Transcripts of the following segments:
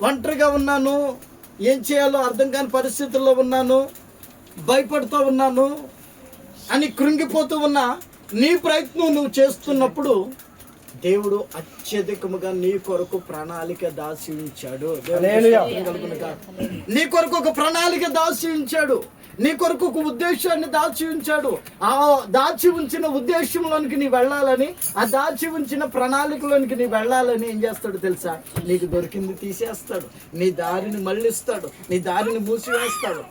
ఒంటరిగా ఉన్నాను ఏం చేయాలో అర్థం కాని పరిస్థితుల్లో ఉన్నాను భయపడుతూ ఉన్నాను అని కృంగిపోతూ ఉన్నా నీ ప్రయత్నం నువ్వు చేస్తున్నప్పుడు దేవుడు అత్యధికముగా నీ కొరకు ప్రణాళిక దాచి ఉంచాడు. నీ కొరకు ఒక ప్రణాళిక దాచి ఉంచాడు. నీ కొరకు ఒక ఉద్దేశాన్ని దాచి ఉంచాడు. ఆ దాచి ఉంచిన ఉద్దేశంలోనికి నీ వెళ్ళాలని ఆ దాచి ఉంచిన ప్రణాళికలోనికి నీ వెళ్ళాలని ఏం చేస్తాడు తెలుసా? నీకు దొరికింది తీసేస్తాడు. నీ దారిని మళ్ళిస్తాడు. నీ దారిని మూసివేస్తాడు.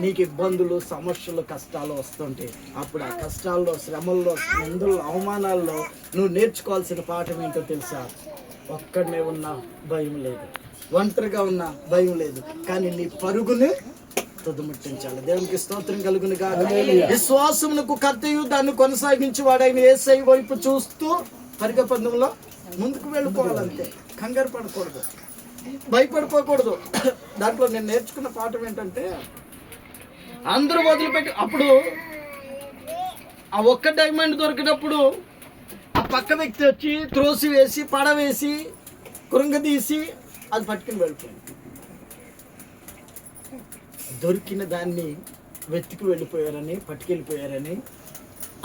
నీకు ఇబ్బందులు సమస్యలు కష్టాలు వస్తుంటే అప్పుడు ఆ కష్టాల్లో శ్రమల్లో నిందుల్లో అవమానాల్లో నువ్వు నేర్చుకోవాల్సిన పాఠం ఏంటో తెలుసా? ఒక్కడనే ఉన్నా భయం లేదు. ఒంటరిగా ఉన్నా భయం లేదు. కానీ నీ పరుగుని తుదముట్టించాలి దేవునికి స్తోత్రం కలుగును కాదు విశ్వాసమునకు కర్తయు దాన్ని కొనసాగించి వాడైన ఏసై వైపు చూస్తూ పరిగ పందెంలో ముందుకు వెళ్ళిపోవాలంతే. కంగారు పడకూడదు. భయపడిపోకూడదు. దాంట్లో నేను నేర్చుకున్న పాఠం ఏంటంటే అందరూ వదిలిపెట్టి అప్పుడు ఆ ఒక్క డైమండ్ దొరికినప్పుడు ఆ పక్క వ్యక్తి వచ్చి త్రోసి వేసి పడవేసి కృంగదీసి అది పట్టుకుని వెళ్ళిపోయింది. దొరికిన దాన్ని వెతికి వెళ్ళిపోయారని పట్టుకెళ్ళిపోయారని.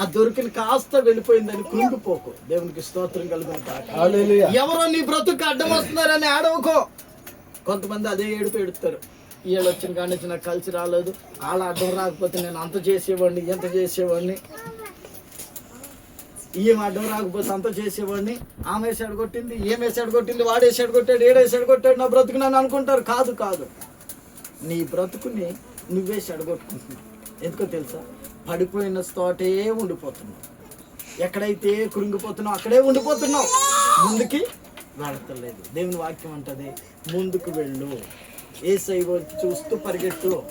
ఆ దొరికిన కాస్త వెళ్ళిపోయిందని కృంగిపోకు. దేవునికి స్తోత్రం కలుగును ఎవరో నీ బ్రతుకు అడ్డం వస్తున్నారని ఆడవకో కొంతమంది అదే ఏడుపు ఎడుతారు వీళ్ళు వచ్చిన కాడి నుంచి నాకు కలిసి రాలేదు. వాళ్ళ అడ్డం రాకపోతే నేను అంత చేసేవాడిని ఎంత చేసేవాడిని. ఈమె అడ్డం రాకపోతే అంత చేసేవాడిని. ఆమె వేసాడు కొట్టింది ఏం వేసాడు కొట్టింది వాడు వేసాడు కొట్టాడు ఏడేసాడు కొట్టాడు నా బ్రతుకు నన్ను అనుకుంటారు. కాదు కాదు. నీ బ్రతుకుని నువ్వే చెడగొట్టుకుంటున్నావు. ఎందుకో తెలుసా? పడిపోయిన తోటే ఉండిపోతున్నావు. ఎక్కడైతే కృంగిపోతున్నావు అక్కడే ఉండిపోతున్నావు. ముందుకి వెళతలేదు దేవుని వాక్యం అంటది ముందుకు వెళ్ళు. ఏ సైవ చూస్తూ పరిగెత్తు.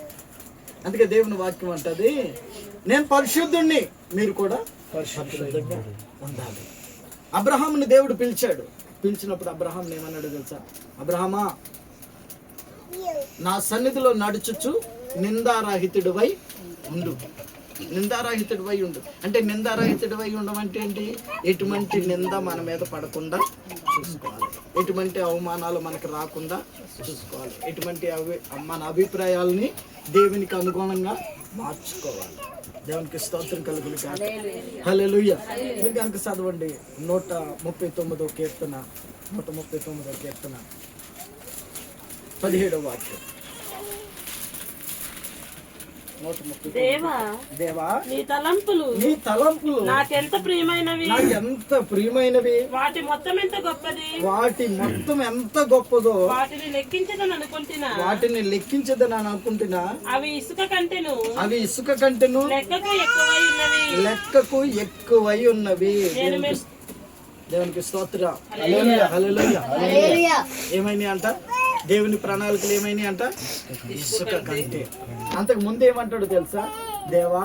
అందుకే దేవుని వాక్యం అంటది నేను పరిశుద్ధుణ్ణి. మీరు కూడా పరిశుద్ధంగా ఉండాలి. అబ్రహాంని దేవుడు పిలిచాడు. పిలిచినప్పుడు అబ్రహాం ఏమన్నాడు తెలుసా? అబ్రహమా నా సన్నిధిలో నడుచుచు నిందారహితుడివై ఉండు. నిందారహితుడివై ఉండు. అంటే నిందారహితుడివై ఉండడం అంటే ఏంటి? ఎటువంటి నింద మన మీద పడకుండా చూసుకోవాలి. ఎటువంటి అవమానాలు మనకు రాకుండా చూసుకోవాలి. ఎటువంటి అవి మన అభిప్రాయాలని దేవునికి అనుగుణంగా మార్చుకోవాలి. దేవునికి స్తోత్రం కలుగులు కాదు హల్లెలూయా. మీరు కనుక చదవండి. నూట ముప్పై తొమ్మిదో కీర్తన. నూట ముప్పై తొమ్మిదో కీర్తన. పదిహేడవ వాక్యం. నూట ముప్పై తొమ్మిది. దేవా దేవా నీ తలంపులు నీ తలంపులు నాకెంత ప్రియమైనవి? నాకు ఎంత ప్రియమైనవి? వాటి మొత్తం ఎంత గొప్పది? వాటి మొత్తం ఎంత గొప్పదో? వాటిని లెక్కించదని అనుకుంటున్నా. వాటిని లెక్కించదని అని అనుకుంటున్నా. అవి ఇసుక కంటెను. అవి ఇసుక కంటెను. లెక్కకు ఎక్కువై ఉన్నవి. లెక్కకు ఎక్కువై ఉన్నవి. నేను దేవునికి స్తోత్ర. హల్లెలూయా. ఏమైనాయి అంట? దేవుని ప్రణాళికలు ఏమైనాయి అంట? ఇసుక కంటే. అంతకు ముందు ఏమంటాడు తెలుసా? దేవా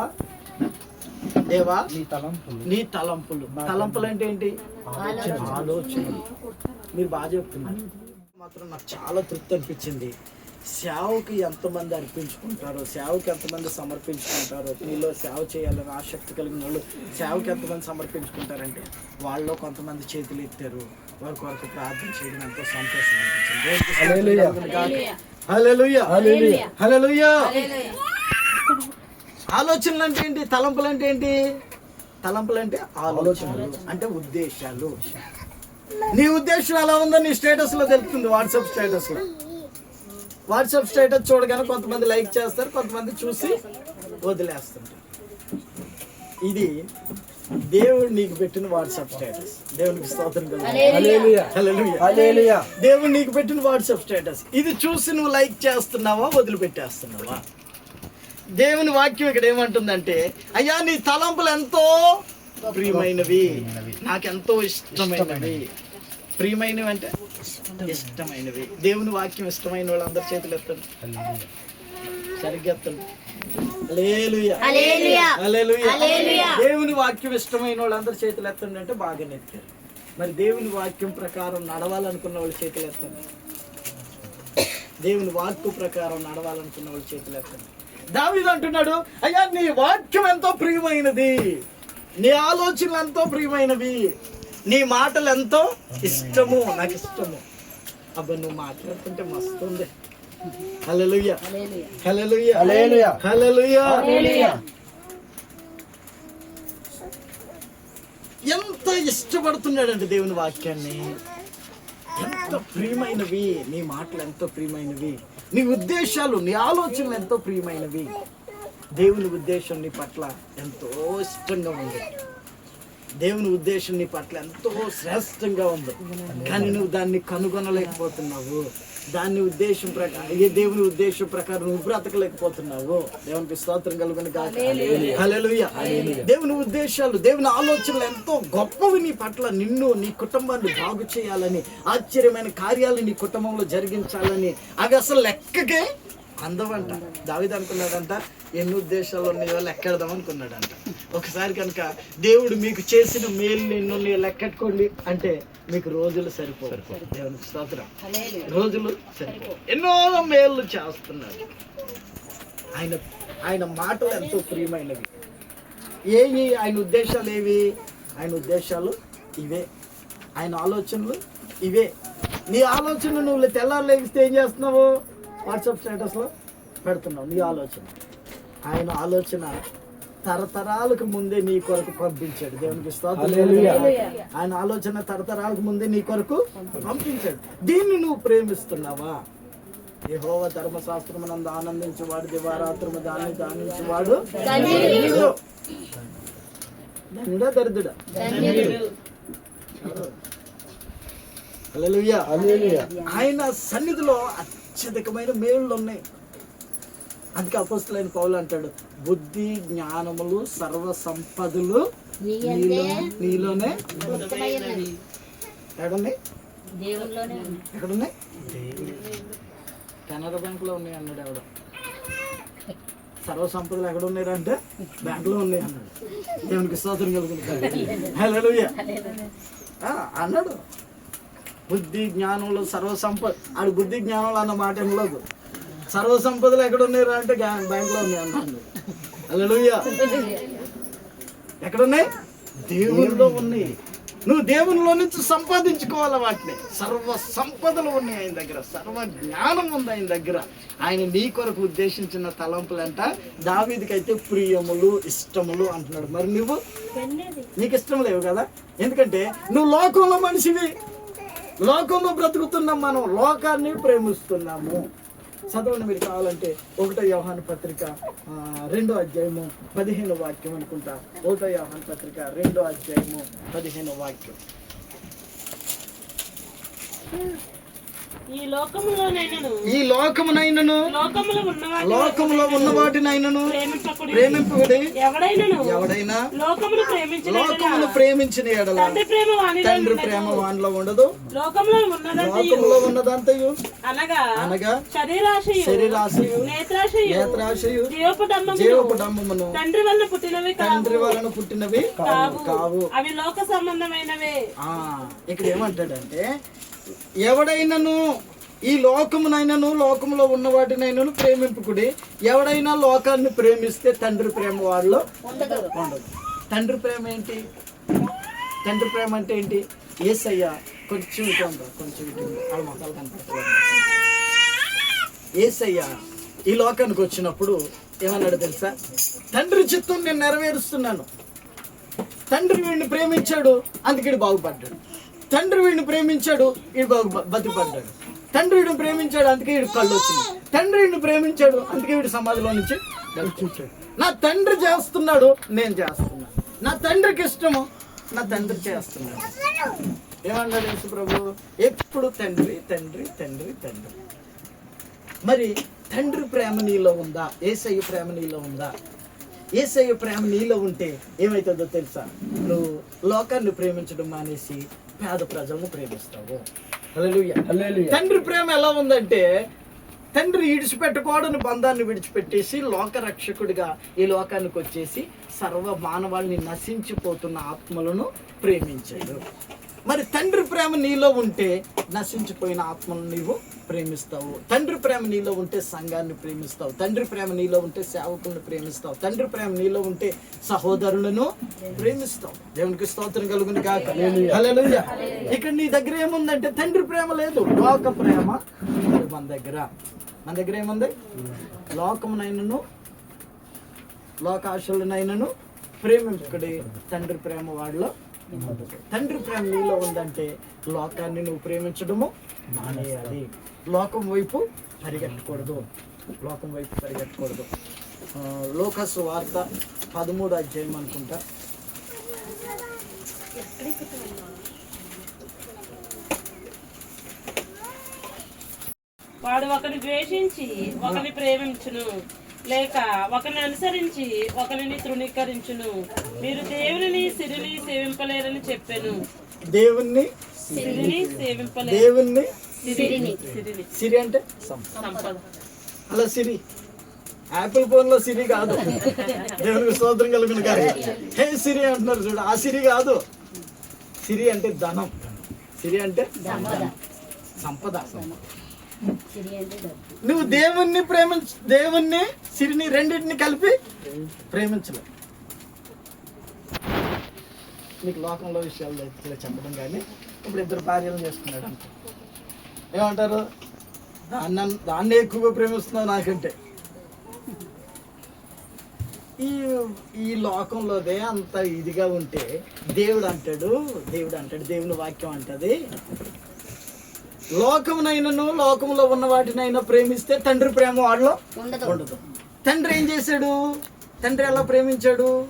దేవా నీ తలంపులు. నీ తలంపులు. తలంపులు అంటే ఏంటి? ఆలోచనలు మీరు బాగా చెప్తున్నారు. మాత్రం నాకు చాలా తృప్తి అనిపించింది. సేవకి ఎంతమంది అర్పించుకుంటారో సేవకి ఎంతమంది సమర్పించుకుంటారో మీలో సేవ చేయాలని ఆసక్తి కలిగిన వాళ్ళు సేవకి ఎంతమంది సమర్పించుకుంటారంటే వాళ్ళలో కొంతమంది చేతులు ఎత్తారు వారి కొరకు ప్రార్థన చేయడం ఎంతో సంతోషం ఆలోచనలు అంటే ఏంటి తలంపులు అంటే ఏంటి? తలంపులు అంటే ఆలోచనలు అంటే ఉద్దేశాలు. నీ ఉద్దేశం ఎలా ఉందో నీ స్టేటస్లో తెలుపుతుంది వాట్సాప్ స్టేటస్లో వాట్సాప్ స్టేటస్ చూడగానే కొంతమంది లైక్ చేస్తారు కొంతమంది చూసి వదిలేస్తుంటారు ఇది దేవుడు నీకు పెట్టిన వాట్సాప్ స్టేటస్. దేవునికి స్తోత్రం దేవుడు నీకు పెట్టిన వాట్సాప్ స్టేటస్. ఇది చూసి నువ్వు లైక్ చేస్తున్నావా వదిలిపెట్టేస్తున్నావా? దేవుని వాక్యం ఇక్కడ ఏమంటుందంటే అయ్యా నీ తలంపులు ఎంతో ప్రియమైనవి. నాకెంతో ఇష్టమైనవి. ప్రియమైనవి అంటే? ఇష్టమైనవి. దేవుని వాక్యం ఇష్టమైన వాళ్ళందరి చేతులు ఎత్తండి. సరిగ్గా ఎత్తండి. హల్లెలూయా. హల్లెలూయా. దేవుని వాక్యం ఇష్టమైన వాళ్ళందరి చేతులు ఎత్తండి అంటే బాగా నెత్తారు. మరి దేవుని వాక్యం ప్రకారం నడవాలనుకున్న వాళ్ళ చేతులు ఎత్తండి. దేవుని వాక్కు ప్రకారం నడవాలనుకున్న వాళ్ళ చేతులు ఎత్తండి. దావీదు అంటున్నాడు అయ్యా నీ వాక్యం ఎంతో ప్రియమైనది. నీ ఆలోచనలు ఎంతో ప్రియమైనవి. నీ మాటలు ఎంతో ఇష్టము నాకు ఇష్టము. అబ్బా నువ్వు మాట్లాడుతుంటే మస్తు ఉంది. హల్లెలూయా. హల్లెలూయా. ఎంత ఇష్టపడుతున్నాడండి దేవుని వాక్యాన్ని. ఎంత ప్రియమైనవి. నీ మాటలు ఎంతో ప్రియమైనవి. నీ ఉద్దేశాలు నీ ఆలోచనలు ఎంతో ప్రియమైనవి. దేవుని ఉద్దేశం నీ పట్ల ఎంతో ఇష్టంగా ఉంది. దేవుని ఉద్దేశం నీ పట్ల ఎంతో శ్రేష్టంగా ఉంది. కానీ నువ్వు దాన్ని కనుగొనలేకపోతున్నావు. దాని ఉద్దేశం ప్రకారం ఏ దేవుని ఉద్దేశం ప్రకారం నువ్వు బ్రతకలేకపోతున్నావు. దేవునికి స్తోత్రం కలుగుని హల్లెలూయా. దేవుని ఉద్దేశాలు దేవుని ఆలోచనలు ఎంతో గొప్పవి నీ పట్ల నిన్ను నీ కుటుంబాన్ని బాగు చేయాలని ఆశ్చర్యమైన కార్యాలు నీ కుటుంబంలో జరిగించాలని. అవి అసలు లెక్కకే అందమంట దావిది అనుకున్నాడంట ఎన్ని ఉద్దేశాలు ఉన్నాయో లెక్కెడదాం అనుకున్నాడంట. ఒకసారి కనుక దేవుడు మీకు చేసిన మేలు నిన్ను లెక్కెట్టుకోండి అంటే మీకు రోజులు సరిపోరు దేవునికి స్తోత్రం. రోజులు సరిపో ఎన్నో మేళ్ళు చేస్తున్నాడు. ఆయన ఆయన మాటలు ఎంతో ప్రియమైనవి. ఏవి ఆయన ఉద్దేశాలు ఏవి? ఆయన ఉద్దేశాలు ఇవే. ఆయన ఆలోచనలు ఇవే. నీ ఆలోచనలు నువ్వు తెల్లారు లేగిస్తే ఏం చేస్తున్నావు? వాట్సాప్ స్టేటస్లో పెడుతున్నావు నీ ఆలోచన. ఆయన ఆలోచన తరతరాలకు ముందే నీ కొరకు పంపించాడు. దేవునికి. ఆయన ఆలోచన తరతరాలకు ముందే నీ కొరకు పంపించాడు. దీన్ని నువ్వు ప్రేమిస్తున్నావా? యెహోవ ధర్మశాస్త్రమునందు ఆనందించేవాడు దివారాత్రము దాన్ని దానించేవాడు. ధన్యుడా. దరిద్రుడా. హల్లెలూయా. హల్లెలూయా. ఆయన సన్నిధిలో అత్యధికమైన మేళ్ళు ఉన్నాయి. అందుకే అపస్తులైన పౌలు అంటాడు బుద్ధి జ్ఞానములు సర్వ సంపదలు నీలో నీలోనే. ఎక్కడున్నాయి. ఎక్కడున్నాయి? కెనరా బ్యాంక్లో ఉన్నాయి అన్నాడు ఎవడు. సర్వ సంపదలు ఎక్కడ ఉన్నాయి అంటే బ్యాంక్లో ఉన్నాయి అన్నాడు. దేవునికి స్తోత్రం కలుగుతుంది హల్లెలూయా. ఆ, అన్నాడు. బుద్ధి జ్ఞానంలో సర్వ సంపద ఆడు బుద్ధి జ్ఞానంలో అన్న మాట ఏం లేదు. సర్వ సంపదలు ఎక్కడ ఉన్నాయి అంటే బ్యాంక్లో ఉన్నాయి అన్నాడు. హల్లెలూయా. ఎక్కడున్నాయి? దేవునిలో ఉన్నాయి. నువ్వు దేవునిలో నుంచి సంపాదించుకోవాలి వాటిని? సర్వ సంపదలు ఉన్నాయి ఆయన దగ్గర. సర్వ జ్ఞానం ఉంది ఆయన దగ్గర. ఆయన నీ కొరకు ఉద్దేశించిన తలంపులంట. దావీదికైతే ప్రియములు ఇష్టములు అంటున్నాడు. మరి నువ్వు? నీకు ఇష్టం లేవు కదా? ఎందుకంటే నువ్వు లోకంలో మనిషివి. లోకంలో బ్రతుకుతున్నాం మనం. లోకాన్ని ప్రేమిస్తున్నాము. చదవండి మీరు కావాలంటే. ఒకటో వ్యవహాన పత్రిక రెండో అధ్యాయము పదిహేను వాక్యం అనుకుంటా. ఒకటో వ్యవహాన పత్రిక రెండో అధ్యాయము పదిహేను వాక్యం. ఈ లోకమునైనను లోకములో ఉన్న వాటినైనను ఎవడైనను ఎవడైనా లోకమును ప్రేమించిన ఎడల. తండ్రి ప్రేమ వానిలో ఉండదు. లోకంలో ఉన్నదంతయు. అనగా అనగా శరీరాశయు శరీరాశయు నేత్రాశయు నేత్రాశయు జీవపడమ్మమును జీవపుడమ్మమును తండ్రి వల్ల పుట్టినవి తండ్రి వలన పుట్టినవి కావు. కావు. అవి లోక సంబంధమైనవే. ఆ ఇక్కడ ఏమంటాడంటే ఎవడైనను ఈ లోకమునైనను లోకములో ఉన్న వాటినైనను ప్రేమింపుకుడి. ఎవడైనా లోకాన్ని ప్రేమిస్తే తండ్రి ప్రేమ వాళ్ళలో ఉండదు. తండ్రి ప్రేమ ఏంటి? తండ్రి ప్రేమ అంటే ఏంటి? కొంచెం ఇటు ఉందా కొంచెం ఇటు ఉంది. వాళ్ళ మొక్కలు కనిపిస్తుంది ఏసయ్య ఈ లోకానికి వచ్చినప్పుడు ఏమన్నాడు తెలుసా? తండ్రి చిత్తం నేను నెరవేరుస్తున్నాను. తండ్రి వీడిని ప్రేమించాడు అందుకే బాగుపడ్డాడు. తండ్రి వీడిని ప్రేమించాడు వీడు బాగు బతిపడ్డాడు తండ్రి వీడిని ప్రేమించాడు అందుకే వీడు కళ్ళు వచ్చింది. తండ్రి వీడిని ప్రేమించాడు అందుకే వీడు సమాధిలో నుంచి వచ్చాడు నా తండ్రి చేస్తున్నాడు నేను చేస్తున్నాను. నా తండ్రికి ఇష్టము నా తండ్రి చేస్తున్నాడు. ఏమన్నాడు యేసు ప్రభు? ఎప్పుడు తండ్రి తండ్రి తండ్రి తండ్రి. మరి తండ్రి ప్రేమ నీలో ఉందా? ఏసయ్య ప్రేమ నీలో ఉందా? ఏసయ్య ప్రేమ నీలో ఉంటే ఏమవుతుందో తెలుసా? నువ్వు లోకాన్ని ప్రేమించడం మానేసి పేద ప్రజలను ప్రేమిస్తావు. తండ్రి ప్రేమ ఎలా ఉందంటే తండ్రి విడిచిపెట్టకూడని బంధాన్ని విడిచిపెట్టేసి లోక రక్షకుడిగా ఈ లోకానికి వచ్చేసి సర్వ మానవాళిని నశించిపోతున్న ఆత్మలను ప్రేమించాడు. మరి తండ్రి ప్రేమ నీలో ఉంటే నశించిపోయిన ఆత్మను నీవు ప్రేమిస్తావు. తండ్రి ప్రేమ నీలో ఉంటే సంఘాన్ని ప్రేమిస్తావు. తండ్రి ప్రేమ నీలో ఉంటే సేవకులను ప్రేమిస్తావు. తండ్రి ప్రేమ నీలో ఉంటే సహోదరులను ప్రేమిస్తావు. దేవునికి స్తోత్రం కలుగుని కాక. ఇక్కడ నీ దగ్గర ఏముందంటే తండ్రి ప్రేమ లేదు. లోక ప్రేమ మన దగ్గర. మన దగ్గర ఏముంది? లోకమునైనను లోకాశులనైనను ప్రేమించుకుడి తండ్రి ప్రేమ వాడిలో ఉండదు. తండ్రి ప్రేమ నీలో ఉందంటే లోకాన్ని నువ్వు ప్రేమించడము మానేయాలి. లోకం వైపు పరిగెట్టకూడదు లోకం వైపు పరిగెట్టకూడదు లోకస్ వార్త పదమూడు అధ్యాయం అనుకుంటా. వాడు ఒకరిని ద్వేషించి ఒకరిని ప్రేమించును. లేక ఒకని అనుసరించి ఒకరిని తృణీకరించును. మీరు దేవుని సిరిని సేవింపలేరని చెప్పాను. దేవుణ్ణి సిరిని సేవింపలేరు. దేవుణ్ణి సిరిని. సిరిని. సిరి అంటే సంపద. అలా సిరి. యాపిల్ ఫోన్లో సిరి కాదు. దేవునికి స్తోత్రం కలుగును కాదు హే సిరి అంటున్నారు చూడు. ఆ సిరి కాదు. సిరి అంటే ధనం. సిరి అంటే సంపద. నువ్వు దేవుణ్ణి ప్రేమించ దేవుణ్ణి సిరిని రెండింటిని కలిపి ప్రేమించలే. నీకు లోకంలో విషయాలు చెప్పడం కానీ ఇప్పుడు ఇద్దరు భార్యలు చేసుకున్నాడు అనుకో ఏమంటారు? దాన్ని దాన్ని ఎక్కువగా ప్రేమిస్తున్నావు నాకంటే. ఈ ఈ లోకంలోదే అంత ఇదిగా ఉంటే దేవుడు అంటాడు దేవుడు అంటాడు దేవుని వాక్యం అంటది. లోకమునైనను లోకంలో ఉన్న వాటినైనా ప్రేమిస్తే తండ్రి ప్రేమ వాళ్ళలో ఉండదు. తండ్రి ఏం చేశాడు? తండ్రి ఎలా ప్రేమించాడు?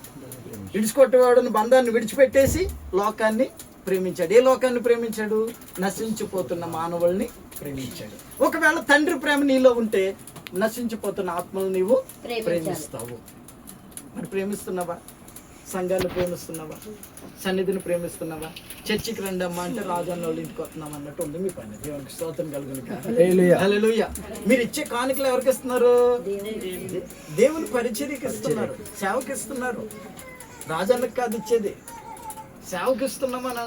విడిచికొట్టేవాడుని బంధాన్ని విడిచిపెట్టేసి లోకాన్ని ప్రేమించాడు. ఏ లోకాన్ని ప్రేమించాడు? నశించిపోతున్న మానవుల్ని ప్రేమించాడు. ఒకవేళ తండ్రి ప్రేమ నీలో ఉంటే నశించిపోతున్న ఆత్మలు నీవు. ప్రేమిస్తావు. మరి ప్రేమిస్తున్నావా? సంఘాన్ని ప్రేమిస్తున్నావా? సన్నిధిని ప్రేమిస్తున్నావా? చర్చికి రండి అమ్మా అంటే రాజన్న వాళ్ళ ఇంటికి వస్తున్నాం అన్నట్టు ఉంది మీ పని దేవునికి స్తోత్రం కలుగును హల్లెలూయా. మీరు ఇచ్చే కానుకలు ఎవరికి ఇస్తున్నారు? దేవుని పరిచర్యకి ఇస్తున్నారు. సేవకి ఇస్తున్నారు. రాజన్నకి కాదు ఇచ్చేది. సేవకి ఇస్తున్నామని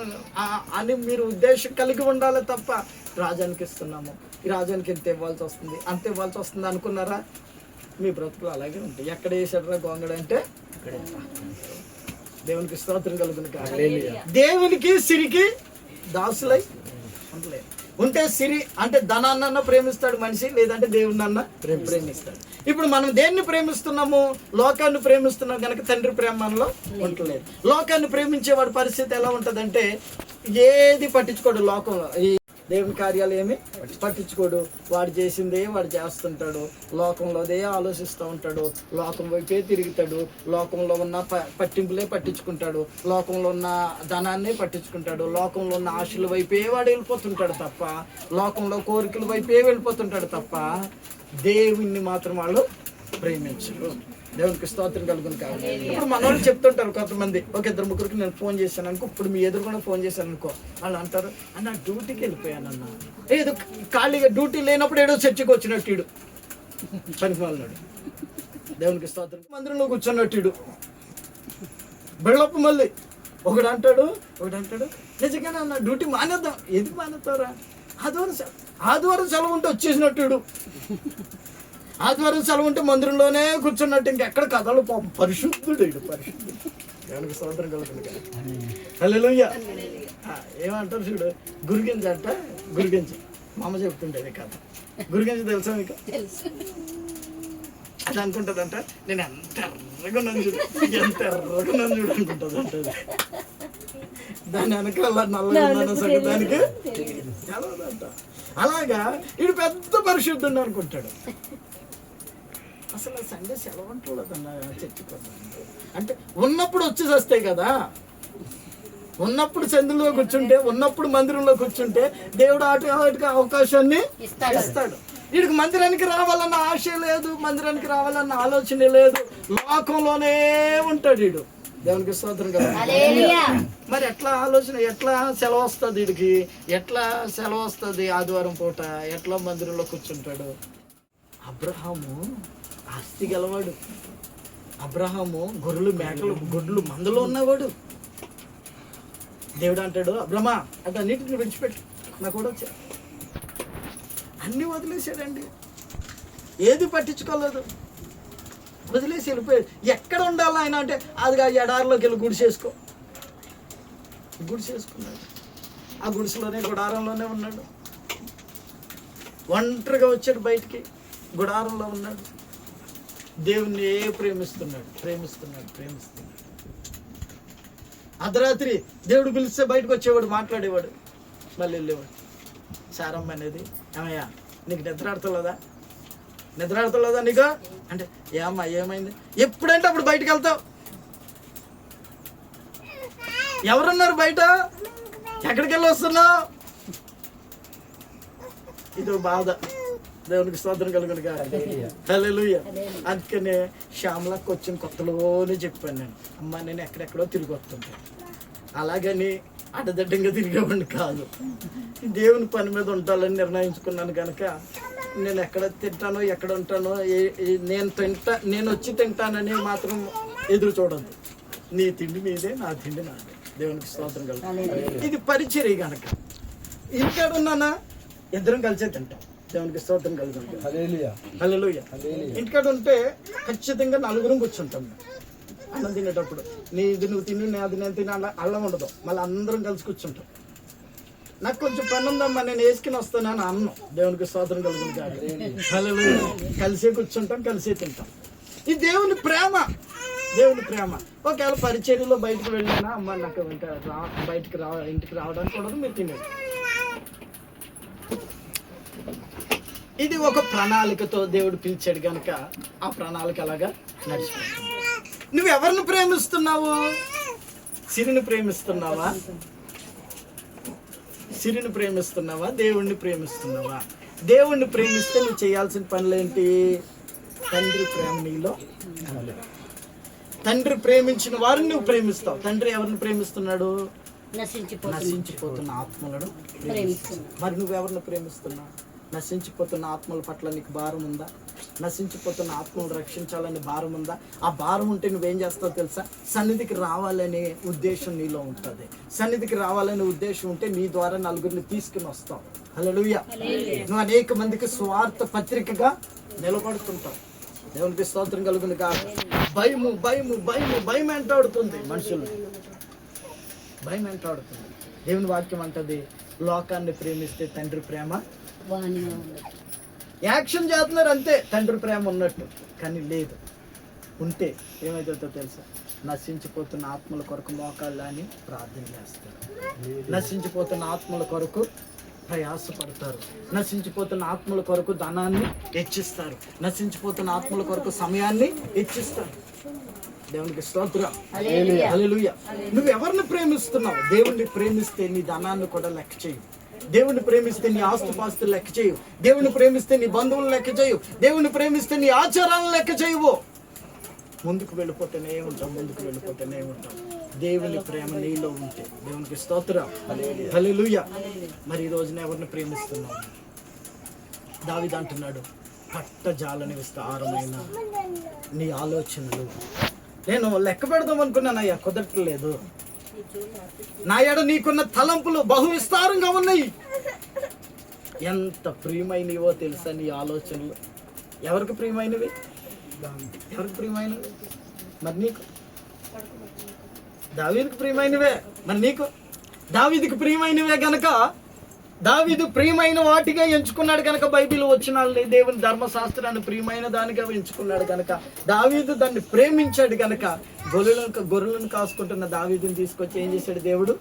అన- మీరు ఉద్దేశం కలిగి ఉండాలి తప్ప రాజానికి ఇస్తున్నాము. ఈ రాజానికి ఎంత ఇవ్వాల్సి వస్తుంది? అంత ఇవ్వాల్సి వస్తుంది అనుకున్నారా? మీ బ్రతుకులు అలాగే ఉంటాయి. ఎక్కడ వేసాడరా గొంగడ అంటే? దేవునికి స్తోత్రం కలుగును కాక. దేవునికి సిరికి దాసులై ఉండలేదు ఉంటే సిరి అంటే ధనాన్న ప్రేమిస్తాడు మనిషి లేదంటే దేవుణ్ణన్న ప్రేమిస్తాడు. ఇప్పుడు మనం దేన్ని ప్రేమిస్తున్నాము? లోకాన్ని ప్రేమిస్తున్నాం కనుక తండ్రి ప్రేమ మనలో ఉండలేదు లోకాన్ని ప్రేమించేవాడి పరిస్థితి ఎలా ఉంటదంటే ఏది పట్టించుకోడు లోకంలో. ఈ దేవుని కార్యాలు ఏమి పట్టించుకోడు. వాడు చేసిందే వాడు చేస్తుంటాడు. లోకంలోదే ఆలోచిస్తూ ఉంటాడు. లోకం వైపే తిరుగుతాడు. లోకంలో ఉన్న ప- పట్టింపులే పట్టించుకుంటాడు. లోకంలో ఉన్న ధనాన్నే పట్టించుకుంటాడు. లోకంలో ఉన్న ఆశల వైపే వాడు వెళ్ళిపోతుంటాడు తప్ప లోకంలో కోరికల వైపే వెళ్ళిపోతుంటాడు తప్ప దేవుణ్ణి మాత్రం వాళ్ళు ప్రేమించరు. దేవునికి స్తోత్రం కలుగును కాదు ఇప్పుడు మనోళ్ళు చెప్తుంటారు కొంతమంది ఒక ఇద్దరు ముగ్గురికి నేను ఫోన్ చేశాను అనుకో ఇప్పుడు మీ ఎదురు కూడా ఫోన్ చేశాను అనుకో వాళ్ళు అంటారు. అన్న డ్యూటీకి వెళ్ళిపోయానన్న. ఏదో ఖాళీగా డ్యూటీ లేనప్పుడు ఏదో చర్చికి వచ్చినట్టు ఇడు పనికి దేవునికి స్తోత్రం. మందిరంలో కూర్చున్నట్టు ఇడు బెళ్ళప్ప మళ్ళీ. ఒకడు అంటాడు ఒకడు అంటాడు నిజంగానే అన్న డ్యూటీ మానేద్దాం. ఎందుకు మానేస్తారా ఆదివారం ఆదివారం సెలవు ఉంటే వచ్చేసినట్టు ఆదివారం సెలవు ఉంటే మందిరంలోనే కూర్చున్నట్టు ఇంకెక్కడ కథలు పాపం పరిశుద్ధుడు ఈడు పరిశుద్ధుడు. దేవునికి కలుగుతుంది ఆ, ఏమంటారు చూడు గురిగింజ అంట గురిగింజ మా అమ్మ చెప్తుంటేది కథ. గురిగింజ తెలుసా మీకు అది అనుకుంటుందంట నేను ఎంత ఎర్రగా నన్ను చూడు ఎంత ఎర్రగా నన్ను చూడు అనుకుంటుంది అంటది దాని వెనకాల నల్లగా దానికి అలాగా వీడు పెద్ద పరిశుద్ధుడు అనుకుంటాడు. అసలు సండే సెలవు చర్చికి అంటే ఉన్నప్పుడు వచ్చేసి వస్తాయి కదా. ఉన్నప్పుడు సందులో కూర్చుంటే ఉన్నప్పుడు మందిరంలో కూర్చుంటే దేవుడు ఆట ఆటకి అవకాశాన్ని ఇస్తాడు. వీడికి మందిరానికి రావాలన్న ఆశ లేదు మందిరానికి రావాలన్న ఆలోచన లేదు. లోకంలోనే ఉంటాడు వీడు. దేవునికి స్తోత్రం కదా. మరి ఎట్లా ఆలోచన ఎట్లా సెలవు వస్తుంది వీడికి? ఎట్లా సెలవు వస్తుంది ఆదివారం పూట? ఎట్లా మందిరంలో కూర్చుంటాడు? అబ్రహాము ఆస్తి గలవాడు. అబ్రహాము గొర్రెలు మేకలు గొడ్లు మందలో ఉన్నవాడు. దేవుడు అంటాడు బ్రహ్మ అంటే అన్నింటిని విడిచిపెట్టు. నాకు కూడా వచ్చా. అన్నీ వదిలేసాడండి ఏది పట్టించుకోలేదు. వదిలేసి వెళ్ళిపోయాడు. ఎక్కడ ఉండాలి ఆయన అంటే అది ఆ ఎడారిలోకి వెళ్ళి గుడిసేసుకో గుడిసేసుకున్నాడు ఆ గుడిసెలోనే గుడారంలోనే ఉన్నాడు. ఒంటరిగా వచ్చాడు బయటికి. గుడారంలో ఉన్నాడు. దేవుణ్ణి ప్రేమిస్తున్నాడు ప్రేమిస్తున్నాడు ప్రేమిస్తున్నాడు. అర్ధరాత్రి దేవుడు పిలిస్తే బయటకు వచ్చేవాడు మాట్లాడేవాడు మళ్ళీ వెళ్ళేవాడు. సారమ్మ అనేది ఏమయ్యా నీకు నిద్ర ఆడతలేదా? నిద్ర నీకు? అంటే ఏమ్మా ఏమైంది? ఎప్పుడంటే అప్పుడు బయటకు వెళ్తావు. ఎవరున్నారు బయట? ఎక్కడికి వెళ్ళి వస్తున్నావు? ఇది బాధ. దేవునికి స్తోత్రం కలుగును హల్లెలూయ. అందుకనే శ్యామలకు వచ్చిన కొత్తలోనే చెప్పాను నేను అమ్మ నేను ఎక్కడెక్కడో తిరిగి వస్తుంటాను అలాగని అడ్డదడ్డంగా తిరిగేవాడిని కాదు. దేవుని పని మీద ఉంటాలని నిర్ణయించుకున్నాను కనుక నేను ఎక్కడ తింటానో ఎక్కడ ఉంటానో నేను తింటా నేను వచ్చి తింటానని మాత్రం ఎదురు చూడద్దు. నీ తిండి మీదే నా తిండి నాదే. దేవునికి స్తోత్రం కలుగు ఇది పరిచర్య గనక. ఇంటికాడ ఉన్నానా ఇద్దరం కలిసే తింటాం. దేవునికి స్తోత్రం కలుగుతుంది ఇంటికాడ ఉంటే ఖచ్చితంగా నలుగురం కూర్చుంటాం. అన్నం తినేటప్పుడు. నీ ఇది నువ్వు తిని నేను అది నేను తిని అలా అల్లం ఉండదు. మళ్ళీ అందరం కలిసి కూర్చుంటాం. నాకు కొంచెం పని ఉందమ్మా నేను వేసుకుని వస్తానని అన్నం. దేవునికి స్తోత్రం కలుగుతుంది కలిసే కూర్చుంటాం కలిసే తింటాం. ఈ దేవుని ప్రేమ. దేవుని ప్రేమ. ఒకవేళ పరిచర్యలో బయటకు వెళ్ళినా అమ్మ నాకు ఇంకా రా బయటికి రా ఇంటికి రావడానికి కూడా మీరు తినేది. ఇది ఒక ప్రణాళికతో దేవుడు పిలిచాడు కనుక ఆ ప్రణాళిక అలాగా నడిచిపోతుంది. నువ్వు ఎవరిని ప్రేమిస్తున్నావు? సిరిని ప్రేమిస్తున్నావా? సిరిని ప్రేమిస్తున్నావా? దేవుణ్ణి ప్రేమిస్తున్నావా? దేవుణ్ణి ప్రేమిస్తే నువ్వు చేయాల్సిన పనులేంటి? తండ్రి ప్రేమ నీలో. తండ్రి ప్రేమించిన వారిని నువ్వు ప్రేమిస్తావు. తండ్రి ఎవరిని ప్రేమిస్తున్నాడు? నశించిపోతున్న ఆత్మలను. మరి నువ్వెవరిని ప్రేమిస్తున్నావు? నశించిపోతున్న ఆత్మల పట్ల నీకు భారం ఉందా? నశించిపోతున్న ఆత్మను రక్షించాలని భారం ఉందా? ఆ భారం ఉంటే నువ్వేం చేస్తావు తెలుసా? సన్నిధికి రావాలనే ఉద్దేశం నీలో ఉంటుంది. సన్నిధికి రావాలనే ఉద్దేశం ఉంటే నీ ద్వారా నలుగురిని తీసుకుని వస్తావు. హల్లెలూయా. నువ్వు అనేక మందికి స్వార్థ పత్రికగా నిలబడుతుంటావు. దేవునికి స్తోత్రం కలుగును కాదు భయము భయము భయము భయం వెంటాడుతుంది మనుషులు భయం వెంటాడుతుంది. దేవుని వాక్యం అంటది లోకాన్ని ప్రేమిస్తే తండ్రి ప్రేమ వాణిగా ఉండదు యాక్షన్ చేస్తున్నారు అంతే. తండ్రి ప్రేమ ఉన్నట్టు. కానీ లేదు. ఉంటే ఏమైతుందో తెలుసా? నశించిపోతున్న ఆత్మల కొరకు మోకాళ్ళు అని ప్రార్థన చేస్తారు. నశించిపోతున్న ఆత్మల కొరకు ప్రయాసపడతారు. నశించిపోతున్న ఆత్మల కొరకు ధనాన్ని హెచ్చిస్తారు నశించిపోతున్న ఆత్మల కొరకు సమయాన్ని హెచ్చిస్తారు దేవునికి స్తోత్రం. నువ్వు ఎవరిని ప్రేమిస్తున్నావు? దేవుణ్ణి ప్రేమిస్తే నీ ధనాన్ని కూడా లెక్క చేయు దేవుణ్ణి ప్రేమిస్తే నీ ఆస్తుపాస్తులు లెక్క చేయు. దేవుణ్ణి ప్రేమిస్తే నీ బంధువులు లెక్క చేయు. దేవుణ్ణి ప్రేమిస్తే నీ ఆచారాలను లెక్క చేయవు ముందుకు వెళ్ళిపోతేనే ఉంటాం ముందుకు వెళ్ళిపోతేనే ఉంటాం. దేవుని ప్రేమ నీలో ఉంటే. దేవునికి స్తోత్రం. మరి ఈ రోజున ఎవరిని ప్రేమిస్తున్నావు? దావిద అంటున్నాడు పట్టజాలని విస్తారమైన నీ ఆలోచనలు. నేను లెక్క పెడదాం అనుకున్నానయ్యా కుదరట్లేదు. నా ఎడ నీకున్న తలంపులు బహు విస్తారంగా ఉన్నాయి. ఎంత ప్రియమైనవో తెలుసా నీ ఆలోచనలు? ఎవరికి ప్రియమైనవి? ఎవరికి ప్రియమైనవి? మరి నీకు? దావీదికి ప్రియమైనవే? మరి నీకు? దావీదికి ప్రియమైనవే గనక దావీదు ప్రియమైన వాటిగా ఎంచుకున్నాడు కనుక బైబిల్ వచ్చిన దేవుని ధర్మశాస్త్రాన్ని ప్రియమైన దానిగా ఎంచుకున్నాడు కనుక. దావీదు దాన్ని ప్రేమించాడు కనుక. గొర్రెలను గొర్రెలను కాసుకుంటున్న దావీదుని తీసుకొచ్చి ఏం చేశాడు దేవుడు?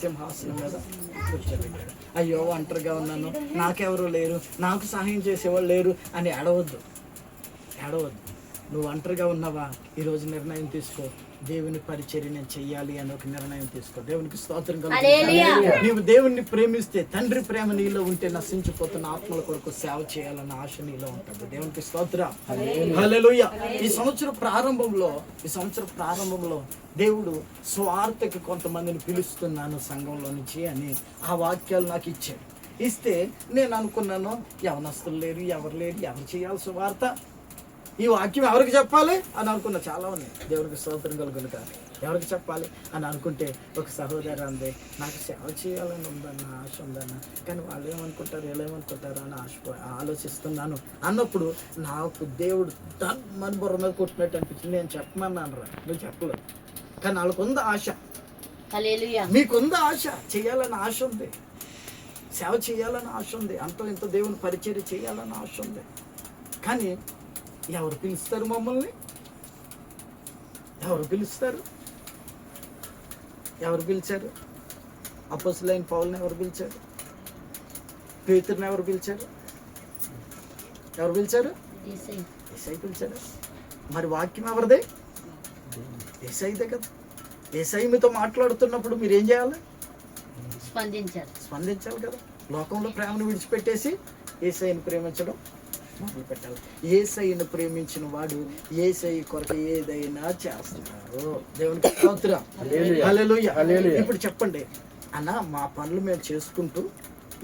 సింహాసనం మీద కూర్చోబెట్టాడు. అయ్యో ఒంటరిగా ఉన్నాను. నాకెవరు లేరు. నాకు సహాయం చేసేవాళ్ళు లేరు అని ఏడవద్దు. ఏడవద్దు. నువ్వు ఒంటరిగా ఉన్నావా? ఈరోజు నిర్ణయం తీసుకో. దేవుని పరిచర్య నేను చెయ్యాలి అని ఒక నిర్ణయం తీసుకో. దేవునికి స్తోత్రం కలుగుతుంది. నీవు దేవుణ్ణి ప్రేమిస్తే తండ్రి ప్రేమ నీలో ఉంటే నశించిపోతున్న ఆత్మల కొరకు సేవ చేయాలన్న ఆశ నీలో ఉంటుంది. దేవునికి స్తోత్రం. ఈ సంవత్సరం ప్రారంభంలో ఈ సంవత్సరం ప్రారంభంలో దేవుడు స్వార్థకి కొంతమందిని పిలుస్తున్నాను సంఘంలో నుంచి అని ఆ వాక్యాలు నాకు ఇచ్చాడు. ఇస్తే నేను అనుకున్నాను యవనస్తులు లేరు ఎవరు లేరు ఎవరు చేయాల్సిన వార్త? ఈ వాక్యం ఎవరికి చెప్పాలి అని అనుకున్న చాలా ఉన్నాయి. దేవునికి స్తోత్రం కలుగును కానీ ఎవరికి చెప్పాలి అని అనుకుంటే ఒక సహోదరు అంది నాకు సేవ చేయాలని ఉందన్న ఆశ ఉందన్న కానీ వాళ్ళు ఏమనుకుంటారు ఏమనుకుంటారు అని ఆశ ఆలోచిస్తున్నాను. అన్నప్పుడు నాకు దేవుడు మన బుర్ర మీద కొట్టినట్టు అనిపించింది. నేను చెప్పమన్నాను రా నువ్వు చెప్పలేదు కానీ వాళ్ళకు ఉంది ఆశ మీకుంది ఆశ చేయాలని ఆశ ఉంది. సేవ చేయాలని ఆశ ఉంది. అంతో ఇంత దేవుని పరిచర్య చేయాలని ఆశ ఉంది. కానీ ఎవరు పిలుస్తారు మమ్మల్ని? ఎవరు పిలుస్తారు? ఎవరు పిలిచారు? అపోసులైన పౌల్ని ఎవరు పిలిచారు? పేతుర్ని ఎవరు పిలిచారు? ఎవరు పిలిచారు. ఏసై. పిలిచాడు మరి వాక్యం ఎవరిదే? ఏసైదే కదా. ఏసై మీతో మాట్లాడుతున్నప్పుడు మీరు ఏం చేయాలి? స్పందించారు స్పందించాలి కదా. లోకంలో ప్రేమను విడిచిపెట్టేసి ఏసైని ప్రేమించడం మొదలు పెట్టాలి. ఏసైని ప్రేమించిన వాడు ఏసై కొరకు ఏదైనా చేస్తున్నారు దేవునికి స్తోత్రం. ఇప్పుడు చెప్పండి. అన్న మా పనులు మేము చేసుకుంటూ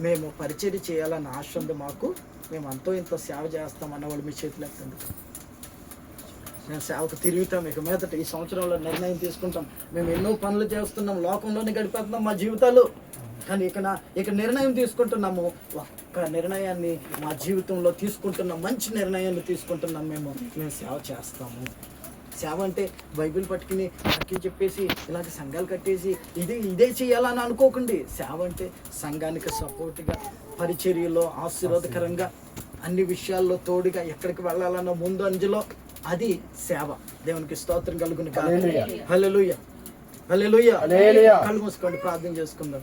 మేము పరిచర్య చేయాలని ఆశ ఉంది మాకు. మేము అంతో ఇంత సేవ చేస్తాం అన్నవాళ్ళు మీ చేతులు ఎత్తండి. మేము సేవకు తిరుగుతాం. ఇక మీదట ఈ సంవత్సరంలో నిర్ణయం తీసుకుంటాం. మేము ఎన్నో పనులు చేస్తున్నాం. లోకంలోనే గడిపేస్తున్నాం మా జీవితాలు. కానీ ఇక నా ఇక నిర్ణయం తీసుకుంటున్నాము. ఒక్క నిర్ణయాన్ని మా జీవితంలో తీసుకుంటున్నాం మంచి నిర్ణయాన్ని తీసుకుంటున్నాం మేము. మేము సేవ చేస్తాము. సేవ అంటే బైబిల్ పట్టుకుని వాక్యం చెప్పేసి ఇలాంటి సంఘాలు కట్టేసి ఇదే ఇదే చేయాలని అనుకోకండి. సేవ అంటే సంఘానికి సపోర్ట్గా పరిచర్యలో ఆశీర్వాదకరంగా అన్ని విషయాల్లో తోడుగా ఎక్కడికి వెళ్ళాలన్న ముందు అంజలో అది సేవ. దేవునికి స్తోత్రం కలుగుని హల్లెలూయా. హల్లెలూయా. కళ్ళు మూసుకోండి ప్రార్థన చేసుకుందాం.